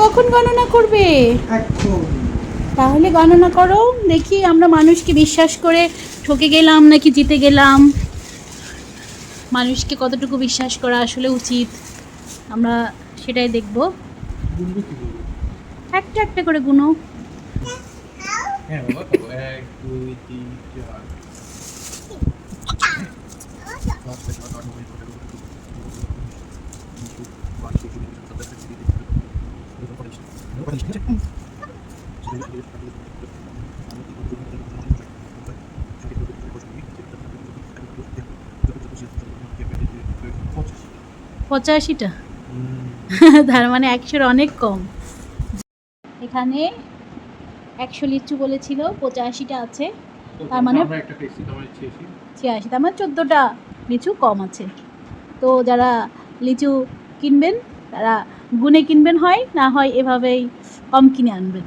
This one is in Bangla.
কখন গণনা করবে? তাহলে গণনা করো দেখি আমরা মানুষকে বিশ্বাস করে ঠকে গেলাম নাকি জিতে গেলাম। মানুষকে কতটুকু বিশ্বাস করা আসলে উচিত? আমরা সেটাই দেখব। একটা একটা করে গুনো। হ্যাঁ বাবা এক দুই তিন চার। পঁচাশিটা। তার মানে একশোর অনেক কম। এখানে একশো লিচু বলেছিল পঁচাশিটা আছে। তার মানে- আমরা একটা পেয়েছি তোমার ছিয়াশি। ছিয়াশি তার মানে চোদ্দোটা লিচু কম আছে। তো যারা লিচু কিনবেন তারা গুনে কিনবেন হয় না হয় এভাবেই কম কিনে আনবেন।